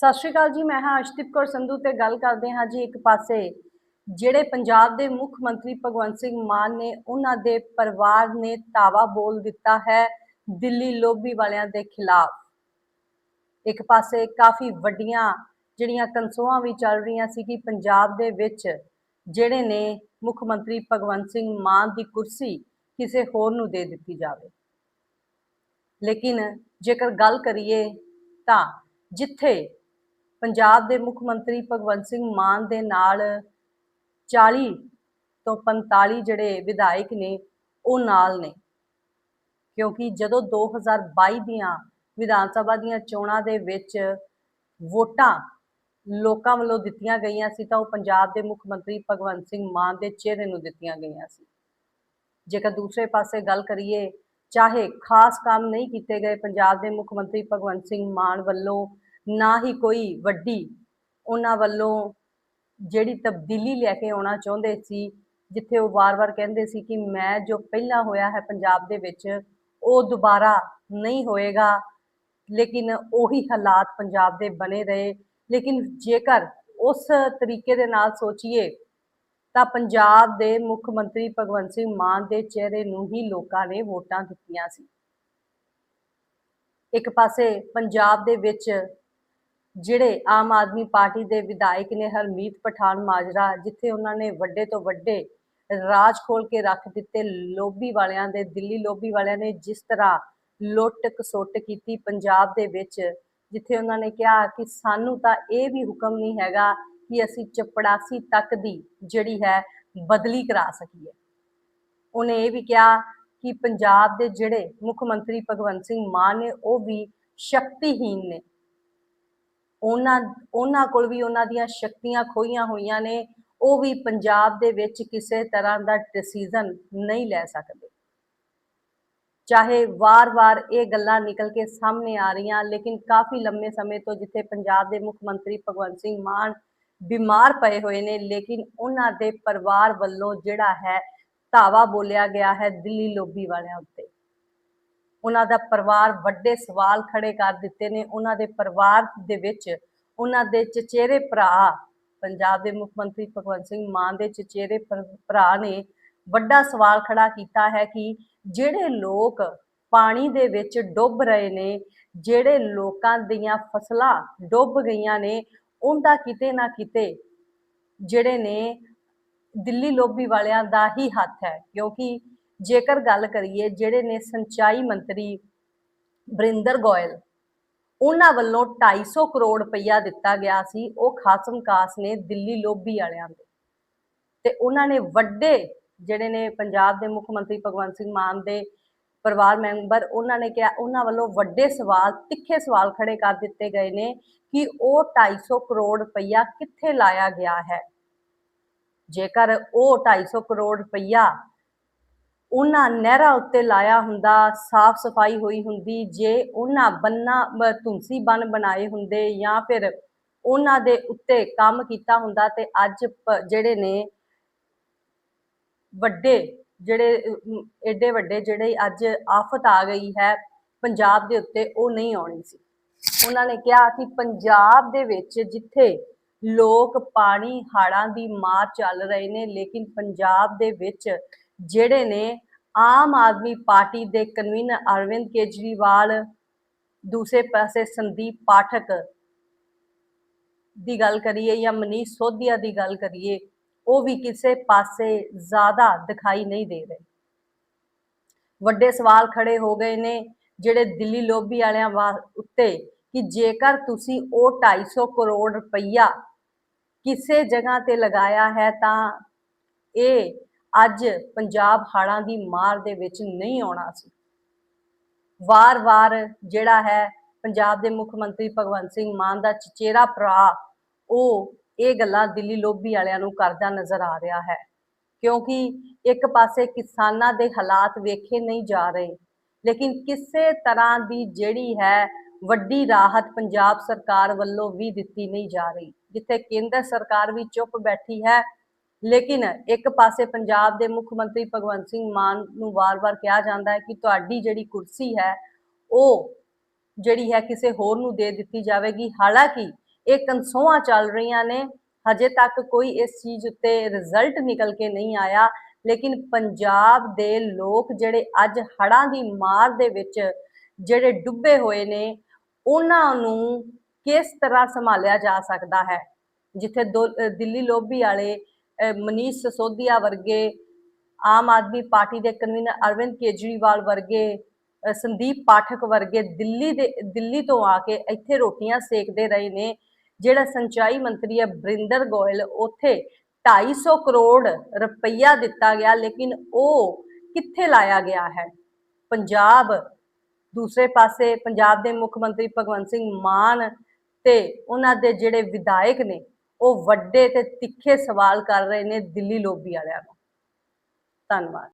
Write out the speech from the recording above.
ਸਤਿ ਸ਼੍ਰੀ ਅਕਾਲ ਜੀ, ਮੈਂ ਹਾਂ ਅਸ਼ਦੀਪ ਕੌਰ ਸੰਧੂ ਤੇ ਗੱਲ ਕਰਦੇ ਹਾਂ ਜੀ ਇੱਕ ਪਾਸੇ। ਜਿਹੜੇ ਪੰਜਾਬ ਦੇ ਮੁੱਖ ਮੰਤਰੀ ਭਗਵੰਤ ਸਿੰਘ ਮਾਨ ਨੇ ਉਹਨਾਂ ਦੇ ਪਰਿਵਾਰ ਨੇ ਧਾਵਾ ਬੋਲ ਦਿੱਤਾ ਹੈ ਦਿੱਲੀ ਲੋਬੀ ਵਾਲਿਆਂ ਦੇ ਖਿਲਾਫ। ਇੱਕ ਪਾਸੇ ਕਾਫੀ ਵੱਡੀਆਂ ਜਿਹੜੀਆਂ ਕਨਸੋਆਂ ਵੀ ਚੱਲ ਰਹੀਆਂ ਸੀ ਕਿ ਪੰਜਾਬ ਦੇ ਵਿੱਚ ਜਿਹੜੇ ਨੇ ਮੁੱਖ ਮੰਤਰੀ ਭਗਵੰਤ ਸਿੰਘ ਮਾਨ ਦੀ ਕੁਰਸੀ ਕਿਸੇ ਹੋਰ ਨੂੰ ਦੇ ਦਿੱਤੀ ਜਾਵੇ। ਲੇਕਿਨ ਜੇਕਰ ਗੱਲ ਕਰੀਏ ਤਾਂ ਜਿੱਥੇ ਪੰਜਾਬ ਦੇ ਮੁੱਖ ਮੰਤਰੀ ਭਗਵੰਤ ਸਿੰਘ ਮਾਨ ਦੇ ਨਾਲ 40 ਤੋਂ 45 ਜਿਹੜੇ ਵਿਧਾਇਕ ਨੇ, ਉਹ ਨਾਲ ਨੇ। ਕਿਉਂਕਿ ਜਦੋਂ 2022 ਦੀਆਂ ਵਿਧਾਨ ਸਭਾ ਦੀਆਂ ਚੋਣਾਂ ਦੇ ਵਿੱਚ ਵੋਟਾਂ ਲੋਕਾਂ ਵੱਲੋਂ ਦਿੱਤੀਆਂ ਗਈਆਂ ਸੀ, ਤਾਂ ਉਹ ਪੰਜਾਬ ਦੇ ਮੁੱਖ ਮੰਤਰੀ ਭਗਵੰਤ ਸਿੰਘ ਮਾਨ ਦੇ ਚਿਹਰੇ ਨੂੰ ਦਿੱਤੀਆਂ ਗਈਆਂ ਸੀ। ਜੇਕਰ ਦੂਸਰੇ ਪਾਸੇ ਗੱਲ ਕਰੀਏ, ਚਾਹੇ ਖਾਸ ਕੰਮ ਨਹੀਂ ਕੀਤੇ ਗਏ, ਪੰਜਾਬ ਦੇ ਮੁੱਖ ਮੰਤਰੀ ਭਗਵੰਤ ਸਿੰਘ ਮਾਨ ਵੱਲੋਂ ਨਾ ਹੀ ਕੋਈ ਵੱਡੀ ਉਹਨਾਂ ਵੱਲੋਂ ਜਿਹੜੀ ਤਬਦੀਲੀ ਲੈ ਕੇ ਆਉਣਾ ਚਾਹੁੰਦੇ ਸੀ, ਜਿੱਥੇ ਉਹ ਵਾਰ-ਵਾਰ ਕਹਿੰਦੇ ਸੀ ਕਿ ਮੈਂ ਜੋ ਪਹਿਲਾਂ ਹੋਇਆ ਹੈ ਪੰਜਾਬ ਦੇ ਵਿੱਚ, ਉਹ ਦੁਬਾਰਾ ਨਹੀਂ ਹੋਏਗਾ। ਲੇਕਿਨ ਉਹੀ ਹਾਲਾਤ ਪੰਜਾਬ ਦੇ ਬਣੇ ਰਹੇ। ਲੇਕਿਨ ਜੇਕਰ ਉਸ ਤਰੀਕੇ ਦੇ ਨਾਲ ਸੋਚੀਏ, ਤਾਂ ਪੰਜਾਬ ਦੇ ਮੁੱਖ ਮੰਤਰੀ ਭਗਵੰਤ ਸਿੰਘ ਮਾਨ ਦੇ ਚਿਹਰੇ ਨੂੰ ਹੀ ਲੋਕਾਂ ਨੇ ਵੋਟਾਂ ਦਿੱਤੀਆਂ ਸੀ। ਇੱਕ ਪਾਸੇ ਪੰਜਾਬ ਦੇ ਵਿੱਚ ਜਿਹੜੇ ਆਮ ਆਦਮੀ ਪਾਰਟੀ ਦੇ ਵਿਧਾਇਕ ਨੇ ਹਰਮੀਤ ਪਠਾਨ ਮਾਜਰਾ, ਜਿੱਥੇ ਉਹਨਾਂ ਨੇ ਵੱਡੇ ਤੋਂ ਵੱਡੇ ਰਾਜ ਖੋਲ ਕੇ ਰੱਖ ਦਿੱਤੇ ਲੋਬੀ ਵਾਲਿਆਂ ਦੇ, ਦਿੱਲੀ ਲੋਬੀ ਵਾਲਿਆਂ ਨੇ ਜਿਸ ਤਰ੍ਹਾਂ ਲੁੱਟ ਕਸੁੱਟ ਕੀਤੀ ਪੰਜਾਬ ਦੇ ਵਿੱਚ, ਜਿੱਥੇ ਉਹਨਾਂ ਨੇ ਕਿਹਾ ਕਿ ਸਾਨੂੰ ਤਾਂ ਇਹ ਵੀ ਹੁਕਮ ਨਹੀਂ ਹੈਗਾ ਕਿ ਅਸੀਂ ਚਪੜਾਸੀ ਤੱਕ ਦੀ ਜਿਹੜੀ ਹੈ ਬਦਲੀ ਕਰਾ ਸਕੀਏ। ਉਹਨੇ ਇਹ ਵੀ ਕਿਹਾ ਕਿ ਪੰਜਾਬ ਦੇ ਜਿਹੜੇ ਮੁੱਖ ਮੰਤਰੀ ਭਗਵੰਤ ਸਿੰਘ ਮਾਨ ਨੇ, ਉਹ ਵੀ ਸ਼ਕਤੀਹੀਨ ਨੇ। ਉਹਨਾਂ ਉਹਨਾਂ ਕੋਲ ਵੀ ਉਹਨਾਂ ਦੀਆਂ ਸ਼ਕਤੀਆਂ ਖੋਈਆਂ ਹੋਈਆਂ ਨੇ, ਉਹ ਵੀ ਪੰਜਾਬ ਦੇ ਵਿੱਚ ਕਿਸੇ ਤਰ੍ਹਾਂ ਦਾ ਡਿਸੀਜਨ ਨਹੀਂ ਲੈ ਸਕਦੇ। ਚਾਹੇ ਵਾਰ-ਵਾਰ ਇਹ ਗੱਲਾਂ ਨਿਕਲ ਕੇ ਸਾਹਮਣੇ ਆ ਰਹੀਆਂ, ਲੇਕਿਨ ਕਾਫੀ ਲੰਮੇ ਸਮੇਂ ਤੋਂ ਜਿੱਥੇ ਪੰਜਾਬ ਦੇ ਮੁੱਖ ਮੰਤਰੀ ਭਗਵੰਤ ਸਿੰਘ ਮਾਨ ਬਿਮਾਰ ਪਏ ਹੋਏ ਨੇ, ਲੇਕਿਨ ਉਹਨਾਂ ਦੇ ਪਰਿਵਾਰ ਵੱਲੋਂ ਜਿਹੜਾ ਹੈ ਧਾਵਾ ਬੋਲਿਆ ਗਿਆ ਹੈ ਦਿੱਲੀ ਲੋਬੀ ਵਾਲਿਆਂ ਉੱਤੇ। ਉਹਨਾਂ ਦਾ ਪਰਿਵਾਰ ਵੱਡੇ ਸਵਾਲ ਖੜੇ ਕਰ ਦਿੱਤੇ ਨੇ। ਉਹਨਾਂ ਦੇ ਪਰਿਵਾਰ ਦੇ ਵਿੱਚ ਉਹਨਾਂ ਦੇ ਚਚੇਰੇ ਭਰਾ, ਪੰਜਾਬ ਦੇ ਮੁੱਖ ਮੰਤਰੀ ਭਗਵੰਤ ਸਿੰਘ ਮਾਨ ਦੇ ਚਚੇਰੇ ਭਰ- ਭਰਾ ਨੇ ਵੱਡਾ ਸਵਾਲ ਖੜਾ ਕੀਤਾ ਹੈ ਕਿ ਜਿਹੜੇ ਲੋਕ ਪਾਣੀ ਦੇ ਵਿੱਚ ਡੁੱਬ ਰਹੇ ਨੇ, ਜਿਹੜੇ ਲੋਕਾਂ ਦੀਆਂ ਫਸਲਾਂ ਡੁੱਬ ਗਈਆਂ ਨੇ, ਉਹਦਾ ਕਿਤੇ ਨਾ ਕਿਤੇ ਜਿਹੜੇ ਨੇ ਦਿੱਲੀ ਲੋਬੀ ਵਾਲਿਆਂ ਦਾ ਹੀ ਹੱਥ ਹੈ। ਕਿਉਂਕਿ ਜੇਕਰ ਗੱਲ ਕਰੀਏ ਜਿਹੜੇ ਨੇ ਸਿੰਚਾਈ ਮੰਤਰੀ ਬਰਿੰਦਰ ਗੋਇਲ, ਉਹਨਾਂ ਵੱਲੋਂ 250 ਕਰੋੜ ਰੁਪਈਆ ਦਿੱਤਾ ਗਿਆ ਸੀ, ਉਹ ਖਾਸਮ ਕਾਸ ਨੇ ਦਿੱਲੀ ਲੋਬੀ ਵਾਲਿਆਂ ਦੇ। ਤੇ ਉਹਨਾਂ ਨੇ ਵੱਡੇ ਜਿਹੜੇ ਨੇ ਪੰਜਾਬ ਦੇ ਮੁੱਖ ਮੰਤਰੀ ਭਗਵੰਤ ਸਿੰਘ ਮਾਨ ਦੇ ਪਰਿਵਾਰ ਮੈਂਬਰ, ਉਹਨਾਂ ਨੇ ਕਿਹਾ, ਉਹਨਾਂ ਵੱਲੋਂ ਵੱਡੇ ਸਵਾਲ, ਤਿੱਖੇ ਸਵਾਲ ਖੜੇ ਕਰ ਦਿੱਤੇ ਗਏ ਨੇ ਕਿ ਉਹ 250 ਕਰੋੜ ਰੁਪਈਆ ਕਿੱਥੇ ਲਾਇਆ ਗਿਆ ਹੈ। ਜੇਕਰ ਉਹ 250 ਕਰੋੜ ਰੁਪਈਆ ਉਹਨਾਂ ਨਹਿਰਾਂ ਉੱਤੇ ਲਾਇਆ ਹੁੰਦਾ ਸਾਫ਼ ਸਫ਼ਾਈ ਹੋਈ ਹੁੰਦੀ ਜੇ ਉਹਨਾਂ ਬੰਨਾ ਬ- ਤੁਲਸੀ ਬਨ ਬਣਾਏ ਹੁੰਦੇ ਜਾਂ ਫਿਰ ਉਹਨਾਂ ਦੇ ਉੱਤੇ ਕੰਮ ਕੀਤਾ ਹੁੰਦਾ ਤੇ ਅੱਜ ਜਿਹੜੇ ਨੇ ਵੱਡੇ ਜਿਹੜੇ ਅਮ, ਵੱਡੇ ਜਿਹੜੇ ਅੱਜ ਆਫਤ ਆ ਗਈ ਹੈ ਪੰਜਾਬ ਦੇ ਉੱਤੇ ਉਹ ਨਹੀਂ ਆਉਣੀ ਸੀ। ਉਹਨਾਂ ਨੇ ਕਿਹਾ ਕਿ ਪੰਜਾਬ ਦੇ ਵਿੱਚ ਜਿੱਥੇ ਲੋਕ ਪਾਣੀ ਹਾੜਾਂ ਦੀ ਮਾਰ ਚੱਲ ਰਹੇ ਨੇ ਲੇਕਿਨ ਪੰਜਾਬ ਦੇ ਵਿੱਚ ਜਿਹੜੇ ਨੇ ਆਮ ਆਦਮੀ ਪਾਰਟੀ ਦੇ ਕਨਵੀਨਰ ਅਰਵਿੰਦ ਕੇਜਰੀਵਾਲ, ਦੂਸਰੇ ਪਾਸੇ ਸੰਦੀਪ ਪਾਠਕ ਦੀ ਗੱਲ ਕਰੀਏ ਜਾਂ ਮਨੀਸ਼ ਸੋਧੀਆ ਦੀ ਗੱਲ ਕਰੀਏ, ਉਹ ਵੀ ਕਿਸੇ ਪਾਸੇ ਜ਼ਿਆਦਾ ਦਿਖਾਈ ਨਹੀਂ ਦੇ ਰਹੇ। ਵੱਡੇ ਸਵਾਲ ਖੜੇ ਹੋ ਗਏ ਨੇ ਜਿਹੜੇ ਦਿੱਲੀ ਲੋਬੀ ਵਾਲਿਆਂ ਵਾ- ਉੱਤੇ ਕਿ ਜੇਕਰ ਤੁਸੀਂ ਉਹ 250 ਕਰੋੜ ਰੁਪਈਆ ਕਿਸੇ ਜਗ੍ਹਾ ਤੇ ਲਗਾਇਆ ਹੈ ਤਾਂ ਇਹ ਅੱਜ ਪੰਜਾਬ ਹਾੜਾਂ ਦੀ ਮਾਰ ਦੇ ਵਿੱਚ ਨਹੀਂ ਆਉਣਾ ਸੀ। ਵਾਰ-ਵਾਰ ਜਿਹੜਾ ਹੈ ਪੰਜਾਬ ਦੇ ਮੁੱਖ ਮੰਤਰੀ ਭਗਵੰਤ ਸਿੰਘ ਮਾਨ ਦਾ ਚਚੇਰਾ ਭਰਾ, ਉਹ ਇਹ ਗੱਲਾਂ ਦਿੱਲੀ ਲੋਬੀ ਵਾਲਿਆਂ ਨੂੰ ਕਰਦਾ ਨਜ਼ਰ ਆ ਰਿਹਾ ਹੈ। ਕਿਉਂਕਿ ਇੱਕ ਪਾਸੇ ਕਿਸਾਨਾਂ ਦੇ ਹਾਲਾਤ ਵੇਖੇ ਨਹੀਂ ਜਾ ਰਹੇ, ਲੇਕਿਨ ਕਿਸੇ ਤਰ੍ਹਾਂ ਦੀ ਜਿਹੜੀ ਹੈ ਵੱਡੀ ਰਾਹਤ ਪੰਜਾਬ ਸਰਕਾਰ ਵੱਲੋਂ ਵੀ ਦਿੱਤੀ ਨਹੀਂ ਜਾ ਰਹੀ, ਜਿੱਥੇ ਕੇਂਦਰ ਸਰਕਾਰ ਵੀ ਚੁੱਪ ਬੈਠੀ ਹੈ ਲੇਕਿਨ ਇੱਕ ਪਾਸੇ ਪੰਜਾਬ ਦੇ ਮੁੱਖ ਮੰਤਰੀ ਭਗਵੰਤ ਸਿੰਘ ਮਾਨ ਨੂੰ ਵਾਰ-ਵਾਰ ਕਿਹਾ ਜਾਂਦਾ ਹੈ ਕਿ ਤੁਹਾਡੀ ਜਿਹੜੀ ਕੁਰਸੀ ਹੈ, ਉਹ ਜਿਹੜੀ ਹੈ ਕਿਸੇ ਹੋਰ ਨੂੰ ਦੇ ਦਿੱਤੀ ਜਾਵੇਗੀ। ਹਾਲਾਂਕਿ ਇਹ ਕਨਸੋਆਂ ਚੱਲ ਰਹੀਆਂ ਨੇ, ਹਜੇ ਤੱਕ ਕੋਈ ਇਸ ਚੀਜ਼ ਉੱਤੇ ਰਿਜ਼ਲਟ ਨਿਕਲ ਕੇ ਨਹੀਂ ਆਇਆ, ਲੇਕਿਨ ਪੰਜਾਬ ਦੇ ਲੋਕ ਜਿਹੜੇ ਅੱਜ ਹੜ੍ਹਾਂ ਦੀ ਮਾਰ ਦੇ ਵਿੱਚ ਜਿਹੜੇ ਡੁੱਬੇ ਹੋਏ ਨੇ, ਉਹਨਾਂ ਨੂੰ ਕਿਸ ਤਰ੍ਹਾਂ ਸੰਭਾਲਿਆ ਜਾ ਸਕਦਾ ਹੈ? ਜਿੱਥੇ ਦੋ- ਦਿੱਲੀ ਲੋਬੀ ਵਾਲੇ ਮਨੀਸ਼ ਸਸੋਦੀਆ ਵਰਗੇ ਆਮ ਆਦਮੀ ਪਾਰਟੀ ਦੇ ਕਨਵੀਨਰ ਅਰਵਿੰਦ ਕੇਜਰੀਵਾਲ ਵਰਗੇ ਸੰਦੀਪ ਪਾਠਕ ਵਰਗੇ ਦਿੱਲੀ ਦੇ, ਦਿੱਲੀ ਤੋਂ ਆ ਕੇ ਇੱਥੇ ਰੋਟੀਆਂ ਸੇਕਦੇ ਰਹੇ ਨੇ। ਜਿਹੜਾ ਸਿੰਚਾਈ ਮੰਤਰੀ ਹੈ ਬਰਿੰਦਰ ਗੋਇਲ, ਉੱਥੇ 250 ਕਰੋੜ ਰੁਪਈਆ ਦਿੱਤਾ ਗਿਆ, ਲੇਕਿਨ ਉਹ ਕਿੱਥੇ ਲਾਇਆ ਗਿਆ ਹੈ? ਪੰਜਾਬ ਦੂਸਰੇ ਪਾਸੇ, ਪੰਜਾਬ ਦੇ ਮੁੱਖ ਮੰਤਰੀ ਭਗਵੰਤ ਸਿੰਘ ਮਾਨ ਤੇ ਉਹਨਾਂ ਦੇ ਜਿਹੜੇ ਵਿਧਾਇਕ ਨੇ ਉਹ ਵੱਡੇ ਤੇ ਤਿੱਖੇ ਸਵਾਲ ਕਰ ਰਹੇ ਨੇ ਦਿੱਲੀ ਲੋਬੀ ਵਾਲਿਆਂ ਨੂੰ। ਧੰਨਵਾਦ।